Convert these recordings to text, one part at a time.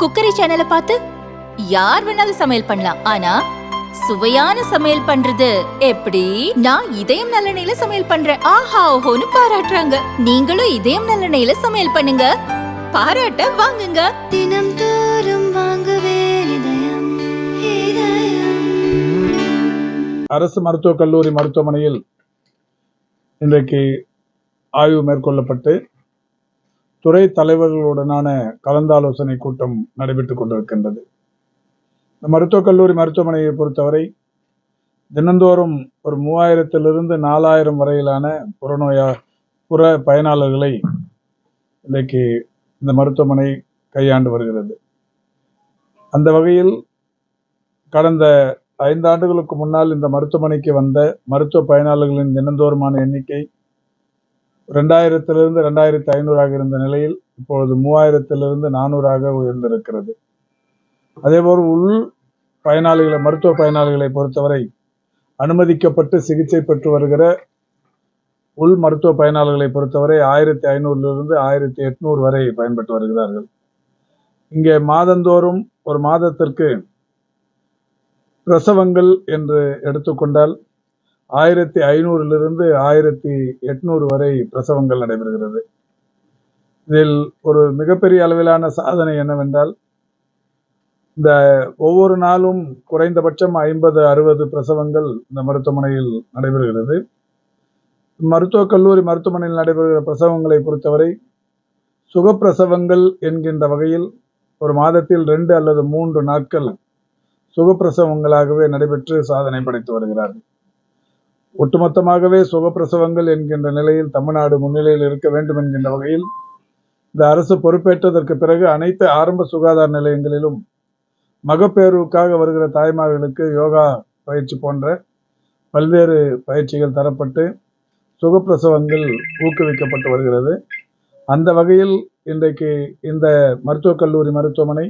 Cookery சேனலை பார்த்து யார் வேணாலும் சமையல் பண்ணலாம். ஆனா சுவையான சமையல் பண்றது எப்படி? நான் இதயம் நல்லெண்ணெயில சமையல் பண்றேன். ஆஹா ஓஹோன்னு பாராட்டுறாங்க. நீங்களும் இதயம் நல்லெண்ணெயில சமையல் பண்ணுங்க. பாராட்ட வாங்குங்க. தினம் தோறும் வாங்குவே இதயம் இதயம். அரசு மருத்துவக் கல்லூரி மருத்துவமனையில் இன்றைக்கு ஆய்வு மேற்கொள்ளப்பட்டு துறை தலைவர்களுடனான கலந்தாலோசனை கூட்டம் நடைபெற்றுக் கொண்டிருக்கின்றது. இந்த மருத்துவக் கல்லூரி மருத்துவமனையை பொறுத்தவரை தினந்தோறும் ஒரு மூவாயிரத்திலிருந்து நாலாயிரம் வரையிலான புறநோயா புற பயனாளர்களை இன்றைக்கு இந்த மருத்துவமனை கையாண்டு வருகிறது. அந்த வகையில் கடந்த ஐந்து ஆண்டுகளுக்கு முன்னால் இந்த மருத்துவமனைக்கு வந்த மருத்துவ பயனாளர்களின் தினந்தோறுமான எண்ணிக்கை ரெண்டாயிரத்திலிருந்து ரெண்டாயிரத்தி ஐநூறாக இருந்த நிலையில் இப்பொழுது மூவாயிரத்திலிருந்து நானூறாக உயர்ந்திருக்கிறது. அதேபோல் உள் பயனாளிகளை மருத்துவ பயனாளிகளை பொறுத்தவரை அனுமதிக்கப்பட்டு சிகிச்சை பெற்று வருகிற உள் மருத்துவ பயனாளர்களை பொறுத்தவரை ஆயிரத்தி ஐநூறிலிருந்து ஆயிரத்தி எட்நூறு வரை பயன்பட்டு வருகிறார்கள். இங்கே மாதந்தோறும் ஒரு மாதத்திற்கு பிரசவங்கள் என்று எடுத்துக்கொண்டால் ஆயிரத்தி ஐநூறிலிருந்து ஆயிரத்தி எட்நூறு வரை பிரசவங்கள் நடைபெறுகிறது. இதில் ஒரு மிகப்பெரிய அளவிலான சாதனை என்னவென்றால் இந்த ஒவ்வொரு நாளும் குறைந்தபட்சம் ஐம்பது அறுபது பிரசவங்கள் இந்த மருத்துவமனையில் நடைபெறுகிறது. மருத்துவக் கல்லூரி மருத்துவமனையில் நடைபெறுகிற பிரசவங்களை பொறுத்தவரை சுகப்பிரசவங்கள் என்கின்ற வகையில் ஒரு மாதத்தில் ரெண்டு அல்லது மூன்று நாட்கள் சுகப்பிரசவங்களாகவே நடைபெற்று சாதனை படைத்து வருகிறார்கள். ஒட்டுமொத்தமாகவே சுகப்பிரசவங்கள் என்கின்ற நிலையில் தமிழ்நாடு முன்னிலையில் இருக்க வேண்டும் என்கின்ற வகையில் இந்த அரசு பொறுப்பேற்றதற்கு பிறகு அனைத்து ஆரம்ப சுகாதார நிலையங்களிலும் மகப்பேறுவுக்காக வருகிற தாய்மார்களுக்கு யோகா பயிற்சி போன்ற பல்வேறு பயிற்சிகள் தரப்பட்டு சுகப்பிரசவங்கள் ஊக்குவிக்கப்பட்டு வருகிறது. அந்த வகையில் இன்றைக்கு இந்த மருத்துவக் கல்லூரி மருத்துவமனை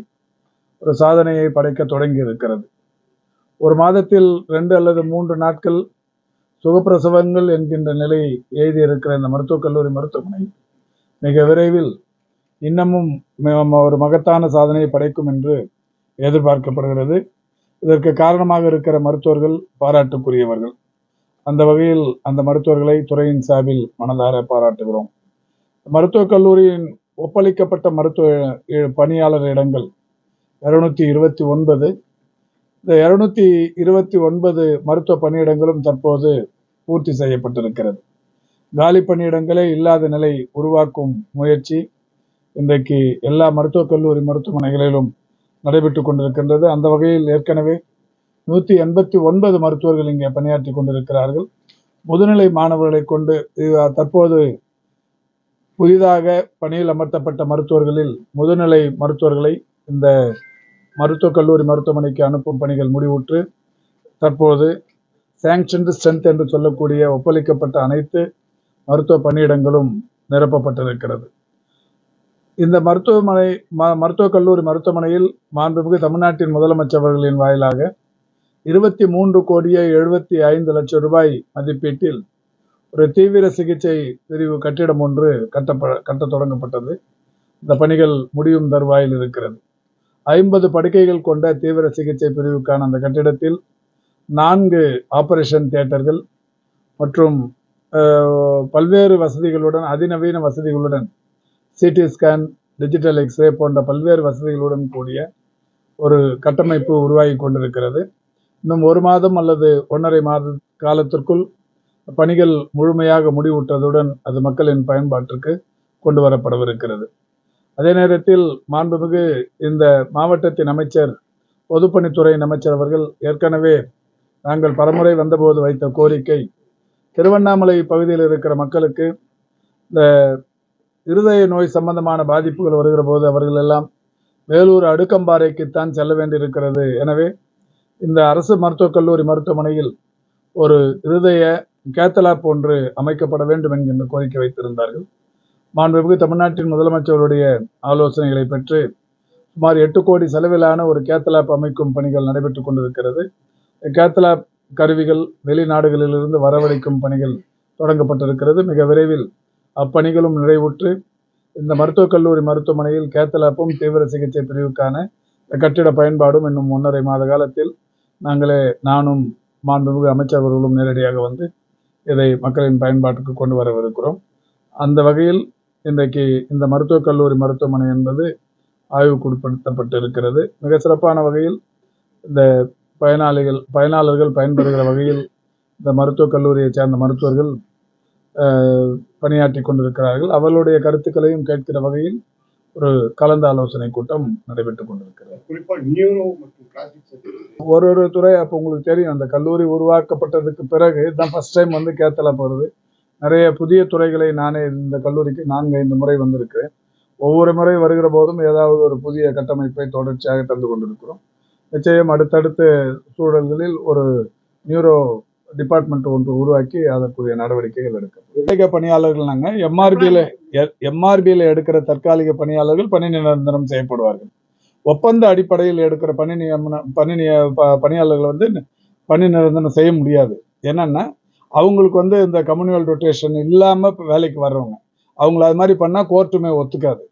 ஒரு சாதனையை படைக்க தொடங்கி இருக்கிறது. ஒரு மாதத்தில் ரெண்டு அல்லது மூன்று நாட்கள் சுகப்பிரசவங்கள் என்கின்ற நிலை எழுதியிருக்கிற இந்த மருத்துவக் கல்லூரி மருத்துவமனை மிக விரைவில் இன்னமும் ம- ஒரு மகத்தான சாதனையை படைக்கும் என்று எதிர்பார்க்கப்படுகிறது. இதற்கு காரணமாக இருக்கிற மருத்துவர்கள் பாராட்டுக்குரியவர்கள். அந்த வகையில் அந்த மருத்துவர்களை துறையின் சார்பில் மனதார பாராட்டுகிறோம். மருத்துவக் கல்லூரியின் ஒப்பளிக்கப்பட்ட மருத்துவ இ- பணியாளர் இடங்கள் இருநூத்தி இருபத்தி ஒன்பது இந்த இருநூத்தி இருபத்தி ஒன்பது மருத்துவ பணியிடங்களும் தற்போது பூர்த்தி செய்யப்பட்டிருக்கிறது. காலி பணியிடங்களே இல்லாத நிலை உருவாக்கும் முயற்சி இன்றைக்கு எல்லா மருத்துவக் கல்லூரி மருத்துவமனைகளிலும் நடைபெற்றுக் கொண்டிருக்கின்றது. அந்த வகையில் ஏற்கனவே நூற்றி எண்பத்தி ஒன்பது மருத்துவர்கள் இங்கே பணியாற்றி கொண்டிருக்கிறார்கள். முதுநிலை மாணவர்களை கொண்டு இது தற்போது புதிதாக பணியில் அமர்த்தப்பட்ட மருத்துவர்களில் முதுநிலை மருத்துவர்களை இந்த மருத்துவக் கல்லூரி மருத்துவமனைக்கு அனுப்பும் பணிகள் முடிவுற்று தற்போது சேங்ஷன்டு ஸ்ட்ரென்த் என்று சொல்லக்கூடிய ஒப்பளிக்கப்பட்ட அனைத்து மருத்துவ பணியிடங்களும் நிரப்பப்பட்டிருக்கிறது. இந்த மருத்துவமனை ம- மருத்துவக் கல்லூரி மருத்துவமனையில் மாண்புமிகு தமிழ்நாட்டின் முதலமைச்சர் அவர்களின் வாயிலாக இருபத்தி மூன்று கோடியே எழுபத்தி ஐந்து லட்சம் ரூபாய் மதிப்பீட்டில் ஒரு தீவிர சிகிச்சை பிரிவு கட்டிடம் ஒன்று கட்டப்ப கட்டத் தொடங்கப்பட்டது. இந்த பணிகள் முடியும் தருவாயில் இருக்கிறது. ஐம்பது படுக்கைகள் கொண்ட தீவிர சிகிச்சை பிரிவுக்கான அந்த கட்டிடத்தில் நான்கு ஆபரேஷன் தியேட்டர்கள் மற்றும் பல்வேறு வசதிகளுடன் அதிநவீன வசதிகளுடன் சிடி ஸ்கேன் டிஜிட்டல் எக்ஸ்ரே போன்ற பல்வேறு வசதிகளுடன் கூடிய ஒரு கட்டமைப்பு உருவாகி கொண்டிருக்கிறது. இன்னும் ஒரு மாதம் அல்லது ஒன்றரை மாத காலத்திற்குள் பணிகள் முழுமையாக முடிவுற்றதுடன் அது மக்களின் பயன்பாட்டிற்கு கொண்டு வரப்படவிருக்கிறது. அதே நேரத்தில் மாண்புமிகு இந்த மாவட்டத்தின் அமைச்சர் பொதுப்பணித்துறையின் அமைச்சர் அவர்கள் ஏற்கனவே நாங்கள் பலமுறை வந்தபோது வைத்த கோரிக்கை திருவண்ணாமலை பகுதியில் இருக்கிற மக்களுக்கு இந்த இருதய நோய் சம்பந்தமான பாதிப்புகள் வருகிற போது அவர்கள் எல்லாம் வேலூர் அடுக்கம்பாறைக்குத்தான் செல்ல வேண்டியிருக்கிறது. எனவே இந்த அரசு மருத்துவக் கல்லூரி மருத்துவமனையில் ஒரு இருதய கேத்தலாப் ஒன்று அமைக்கப்பட வேண்டும் என்கின்ற கோரிக்கை வைத்திருந்தார்கள். மாண்புமிகு தமிழ்நாட்டின் முதலமைச்சருடைய ஆலோசனைகளை பெற்று சுமார் எட்டு கோடி செலவிலான ஒரு கேத்தலாப் அமைக்கும் பணிகள் நடைபெற்றுக் கொண்டிருக்கிறது. கேத்தலாப் கருவிகள் வெளிநாடுகளிலிருந்து வரவழைக்கும் பணிகள் தொடங்கப்பட்டிருக்கிறது. மிக விரைவில் அப்பணிகளும் நிறைவுற்று இந்த மருத்துவக் கல்லூரி மருத்துவமனையில் கேத்தலாப்பும் தீவிர சிகிச்சை பிரிவுக்கான கட்டிட பயன்பாடும் இன்னும் ஒன்றரை மாத காலத்தில் நாங்களே நானும் மாண்புமிகு அமைச்சர்களும் நேரடியாக வந்து இதை மக்களின் பயன்பாட்டுக்கு கொண்டு வரவிருக்கிறோம். அந்த வகையில் இன்றைக்கு இந்த மருத்துவக் கல்லூரி மருத்துவமனை என்பது ஆய்வுக்குட்படுத்தப்பட்டு இருக்கிறது மிக சிறப்பான வகையில் இந்த பயனாளிகள் பயனாளர்கள் பயன்பெறுகிற வகையில் இந்த மருத்துவக் கல்லூரியைச் சேர்ந்த மருத்துவர்கள் பணியாற்றி கொண்டிருக்கிறார்கள். அவர்களுடைய கருத்துக்களையும் கேட்கிற வகையில் ஒரு கலந்து ஆலோசனை கூட்டம் நடைபெற்றுக் கொண்டிருக்கிறது. குறிப்பா நியூரோ மற்றும் ஒரு ஒரு துறை அப்போ உங்களுக்கு தெரியும் அந்த கல்லூரி உருவாக்கப்பட்டதுக்கு பிறகு தான் ஃபர்ஸ்ட் டைம் வந்து கேத்தல போகிறது நிறைய புதிய துறைகளை நானே இந்த கல்லூரிக்கு நான்கு ஐந்து முறை வந்திருக்கிறேன். ஒவ்வொரு முறை வருகிற போதும் ஏதாவது ஒரு புதிய கட்டமைப்பை தொடர்ச்சியாக தந்து கொண்டிருக்கிறோம். நிச்சயம் அடுத்தடுத்த சூழல்களில் ஒரு நியூரோ டிபார்ட்மெண்ட் ஒன்று உருவாக்கி அதற்குரிய நடவடிக்கைகள் எடுக்கும் தற்காலிக பணியாளர்கள் நாங்கள் எம்ஆர்பியில் எம்ஆர்பியில் எடுக்கிற தற்காலிக பணியாளர்கள் பணி நிரந்தரம் செய்யப்படுவார்கள். ஒப்பந்த அடிப்படையில் எடுக்கிற பணி நியமன பணி நிய ப- பணியாளர்கள் வந்து பணி நிரந்தரம் செய்ய முடியாது. என்னன்னா அவங்களுக்கு வந்து இந்த கம்யூனியல் ரொட்டேஷன் இல்லாமல் இப்போ வேலைக்கு வர்றவங்க. அவங்கள அது மாதிரி பண்ணால் கோர்ட்டுமே ஒத்துக்காது.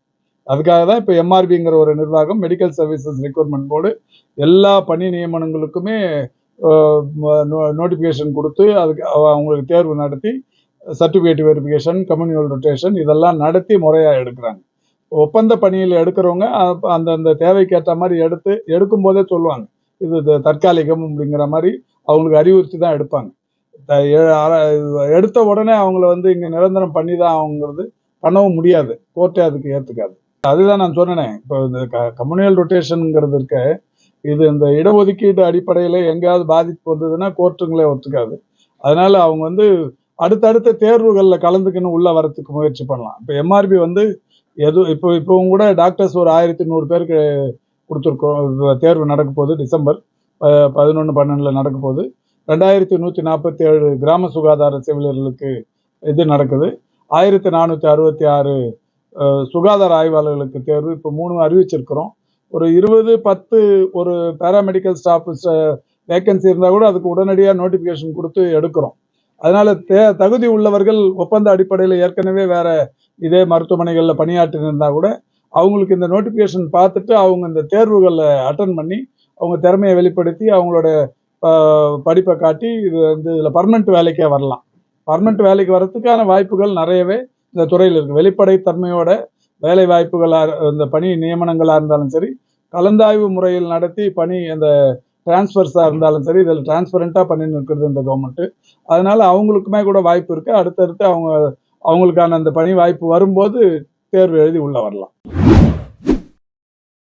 அதுக்காக தான் இப்போ எம்ஆர்பிங்கிற ஒரு நிர்வாகம் மெடிக்கல் சர்வீசஸ் ரெக்யூர்மெண்ட் போர்டு எல்லா பணி நியமனங்களுக்குமே நோட்டிஃபிகேஷன் கொடுத்து அதுக்கு அவ- அவங்களுக்கு தேர்வு நடத்தி சர்டிஃபிகேட் வெரிஃபிகேஷன் கம்யூனியல் ரொட்டேஷன் இதெல்லாம் நடத்தி முறையாக எடுக்கிறாங்க. ஒப்பந்த பணியில் எடுக்கிறவங்க அந்தந்த தேவைக்கு ஏற்ற மாதிரி எடுத்து எடுக்கும் போதே சொல்லுவாங்க. இது தற்காலிகம் அப்படிங்கிற மாதிரி அவங்களுக்கு அறிவுறுத்தி தான் எடுப்பாங்க. எடுத்த உடனே அவங்கள வந்து இங்கே நிரந்தரம் பண்ணி தான் அவங்கிறது பண்ணவும் முடியாது. கோர்ட்டே அதுக்கு ஏற்றுக்காது அதுதான் நான் சொன்னேனே. இப்போ இந்த கம்யூனியல் ரொட்டேஷனுங்கிறது இருக்க இது இந்த இடஒதுக்கீடு அடிப்படையில் எங்கேயாவது பாதிப்பு வந்ததுன்னா கோர்ட்டுங்களே ஒத்துக்காது. அதனால அவங்க வந்து அடுத்தடுத்த தேர்வுகளில் கலந்துக்கணும் உள்ள வரத்துக்கு முயற்சி பண்ணலாம். இப்போ எம்ஆர்பி வந்து எது இப்போ இப்போவும் கூட டாக்டர்ஸ் ஒரு ஆயிரத்தி நூறு பேருக்கு கொடுத்துருக்கோம். தேர்வு நடக்க போகுது டிசம்பர் பதினொன்று பன்னெண்டில் நடக்க போகுது. ரெண்டாயிரத்தி நூற்றி நாற்பத்தி ஏழு கிராம சுகாதார செவிலியர்களுக்கு இது நடக்குது. ஆயிரத்தி நானூற்றி அறுபத்தி ஆறு சுகாதார ஆய்வாளர்களுக்கு தேர்வு. இப்போ மூணு அறிவிச்சிருக்கிறோம். ஒரு இருபது பத்து ஒரு பேராமெடிக்கல் ஸ்டாஃப் வேக்கன்சி இருந்தால் கூட அதுக்கு உடனடியாக நோட்டிஃபிகேஷன் கொடுத்து எடுக்கிறோம். அதனால் தே தகுதி உள்ளவர்கள் ஒப்பந்த அடிப்படையில் ஏற்கனவே வேற இதே மருத்துவமனைகளில் பணியாற்றினிருந்தால் கூட அவங்களுக்கு இந்த நோட்டிஃபிகேஷன் பார்த்துட்டு அவங்க இந்த தேர்வுகளில் அட்டன் பண்ணி அவங்க திறமையை வெளிப்படுத்தி அவங்களோட படிப்பை காட்டி இது வந்து இதில் பர்மனெண்ட் வேலைக்கே வரலாம். பர்மனெண்ட் வேலைக்கு வரதுக்கான வாய்ப்புகள் நிறையவே இந்த துறையில் இருக்குது வெளிப்படைத்தன்மையோட வேலை வாய்ப்புகளாக இந்த பணி நியமனங்களாக இருந்தாலும் சரி கலந்தாய்வு முறையில் நடத்தி பணி அந்த டிரான்ஸ்ஃபர்ஸாக இருந்தாலும் சரி இதில் டிரான்ஸ்பரண்ட்டாக பண்ணி இருக்கிறது இந்த கவர்மெண்ட்டு அதனால் அவங்களுக்குமே கூட வாய்ப்பு இருக்குது அடுத்தடுத்து அவங்க அவங்களுக்கான அந்த பணி வாய்ப்பு வரும்போது தேர்வு எழுதி உள்ளே வரலாம்.